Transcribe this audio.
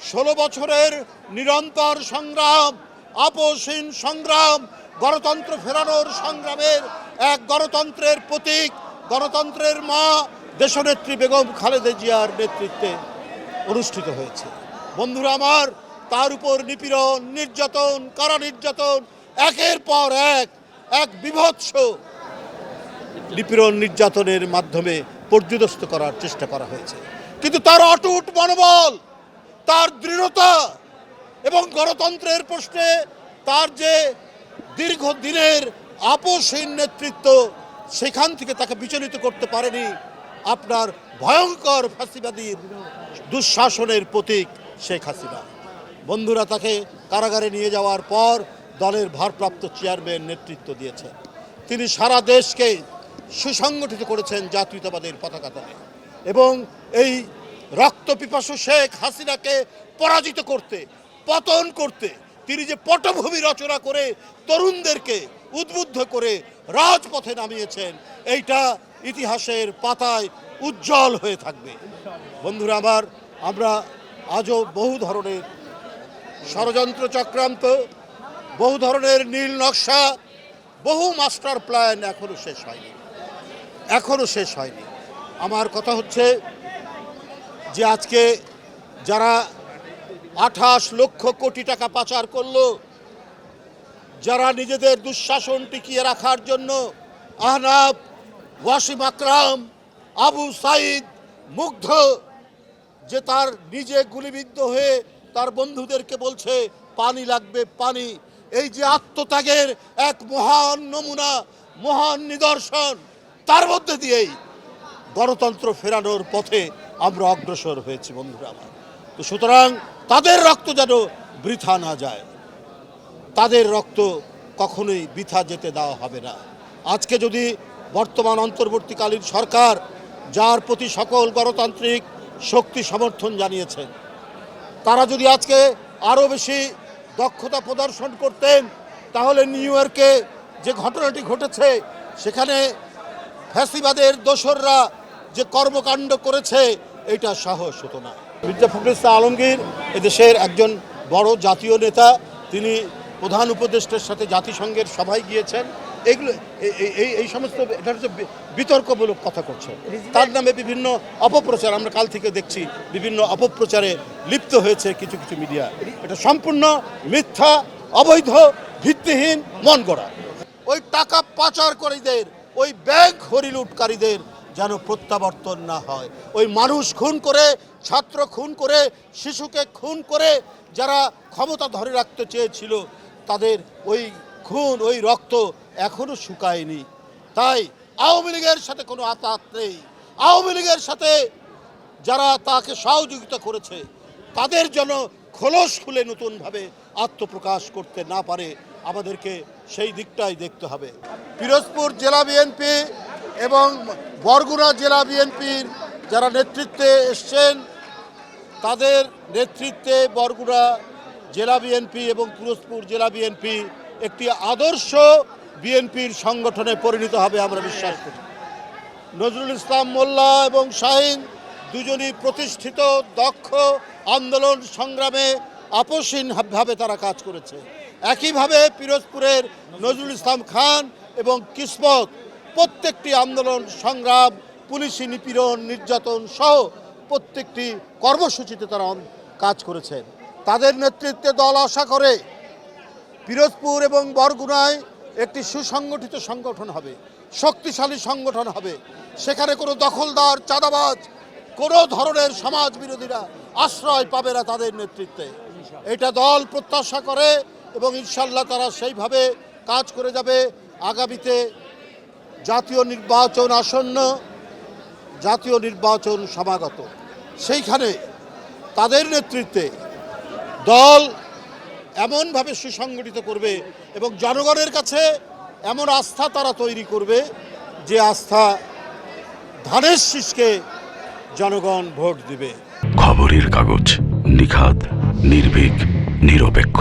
ষোলো বছরের নিরন্তর সংগ্রাম, আপোষহীন সংগ্রাম, গণতন্ত্র ফেরানোর সংগ্রামের এক গণতন্ত্রের প্রতীক, গণতন্ত্রের মা দেশনেত্রী বেগম খালেদা জিয়ার নেতৃত্বে অনুষ্ঠিত হয়েছে। বন্ধুরা আমার, তার উপর নিপীড়ন, নির্যাতন, কারা নির্যাতন, একের পর এক এক বিভৎস নিপীড়ন নির্যাতনের মাধ্যমে পর্যুদস্ত করার চেষ্টা করা হয়েছে। কিন্তু তার অটুট মনোবল তার দৃঢ়তা এবং গণতন্ত্রের প্রশ্নে তার যে দীর্ঘদিনের আপোষহীন নেতৃত্ব, সেখান থেকে তাকে বিচলিত করতে পারেনি আপনার ভয়ঙ্কর ফাঁসিবাদীর দুঃশাসনের প্রতীক শেখ হাসিনা। বন্ধুরা, তাকে কারাগারে নিয়ে যাওয়ার পর দলের ভারপ্রাপ্ত চেয়ারম্যান নেতৃত্ব দিয়েছেন। তিনি সারা দেশকে সুসংগঠিত করেছেন জাতীয়তাবাদের পতাকা তলে। এবং এই রক্তপিপাসু শেখ হাসিনাকে পরাজিত করতে, পতন করতে, তিনি যে পটভূমি রচনা করে তরুণদেরকে উদ্বুদ্ধ করে রাজপথে নামিয়েছেন, এইটা ইতিহাসের পাতায় উজ্জ্বল হয়ে থাকবে। বন্ধুরা আমার, আমরা আজও বহু ধরনের ষড়যন্ত্র চক্রান্ত, বহু ধরনের নীল নকশা, বহু মাস্টার প্ল্যান এখনও শেষ হয়নি। এখনও শেষ হয়নি। আমার কথা হচ্ছে যে আজকে যারা আঠাশ লক্ষ কোটি টাকা পাচার করল, যারা নিজেদের দুঃশাসন টিকিয়ে রাখার জন্য আহনাব, ওয়াসিম আকরাম, আবু সাইদ মুগ্ধ, যে তার নিজে গুলিবিদ্ধ হয়ে তার বন্ধুদেরকে বলছে, পানি লাগবে, পানি। এই যে আত্মত্যাগের এক মহান নমুনা, মহান নিদর্শন, তার মধ্যে দিয়েই গণতন্ত্র ফেরানোর পথে আমরা অগ্রসর হয়েছি, বন্ধুরা আমার। তো সুতরাং তাদের রক্ত যেন বৃথা না যায়। তাদের রক্ত কখনোই বৃথা যেতে দেওয়া হবে না। আজকে যদি বর্তমান অন্তর্বর্তীকালীন সরকার যার প্রতি সকল গণতান্ত্রিক শক্তি সমর্থন জানিয়েছেন তারা যদি আজকে আরও বেশি দক্ষতা প্রদর্শন করতেন, তাহলে নিউ ইয়র্কে যে ঘটনাটি ঘটেছে, সেখানে ফ্যাসিবাদের দোসররা যে কর্মকাণ্ড করেছে এটা সাহস হতো না। মির্জা ফখরুল ইসলাম আলমগীর এদেশের একজন বড় জাতীয় নেতা, তিনি প্রধান উপদেষ্টার সাথে জাতিসংঘের সভায় গিয়েছেন। এগুলো এই এই সমস্ত, এটা হচ্ছে বিতর্কমূলক কথা করছে। তার নামে বিভিন্ন অপপ্রচার, আমরা কাল থেকে দেখছি বিভিন্ন অপপ্রচারে লিপ্ত হয়েছে কিছু কিছু মিডিয়া। এটা সম্পূর্ণ মিথ্যা, অবৈধ, ভিত্তিহীন মন গড়া ওই টাকা পাচারকারীদের ওই ব্যাংক হরিলুটকারীদের যেন প্রত্যাবর্তন না হয়। ওই মানুষ খুন করে, ছাত্র খুন করে, শিশুকে খুন করে যারা ক্ষমতা ধরে রাখতে চেয়েছিল, তাদের ওই খুন, ওই রক্ত এখনও শুকায়নি। তাই আওয়ামী লীগের সাথে কোনো আতাত নেই। আওয়ামী লীগের সাথে যারা তাকে সহযোগিতা করেছে, তাদের যেন খোলস খুলে নতুনভাবে আত্মপ্রকাশ করতে না পারে, আমাদেরকে সেই দিকটাই দেখতে হবে। পিরোজপুর জেলা বিএনপি এবং বরগুনা জেলা বিএনপির যারা নেতৃত্বে এসছেন, তাদের নেতৃত্বে বরগুনা জেলা বিএনপি এবং পিরোজপুর জেলা বিএনপি একটি আদর্শ বিএনপির সংগঠনে পরিণত হবে আমরা বিশ্বাস করি। নজরুল ইসলাম মোল্লা এবং শাহিন দুজনই প্রতিষ্ঠিত, দক্ষ, আন্দোলন সংগ্রামে আপোষহীন ভাবে তারা কাজ করেছে। একইভাবে পিরোজপুরের নজরুল ইসলাম খান এবং কিসমত প্রত্যেকটি আন্দোলন, সংগ্রাম, পুলিশি নিপীড়ন, নির্যাতন সহ প্রত্যেকটি কর্মসূচিতে তারা কাজ করেছেন তাদের নেতৃত্বে দল আশা করে পিরোজপুর এবং বরগুনায় একটি সুসংগঠিত সংগঠন হবে, শক্তিশালী সংগঠন হবে। সেখানে কোনো দখলদার, চাঁদাবাজ, কোনো ধরনের সমাজ বিরোধীরা আশ্রয় পাবে না তাদের নেতৃত্বে। এটা দল প্রত্যাশা করে এবং ইনশাল্লাহ তারা সেইভাবে কাজ করে যাবে। আগামীতে জাতীয় নির্বাচন আসন্ন, জাতীয় নির্বাচন সমাগত। সেইখানে তাদের নেতৃত্বে দল এমনভাবে সুসংগঠিত করবে এবং জনগণের কাছে এমন আস্থা তারা তৈরি করবে যে আস্থা ধানের শীষকে জনগণ ভোট দিবে। খবরের কাগজ নিখাত নির্ভীক, নিরপেক্ষ।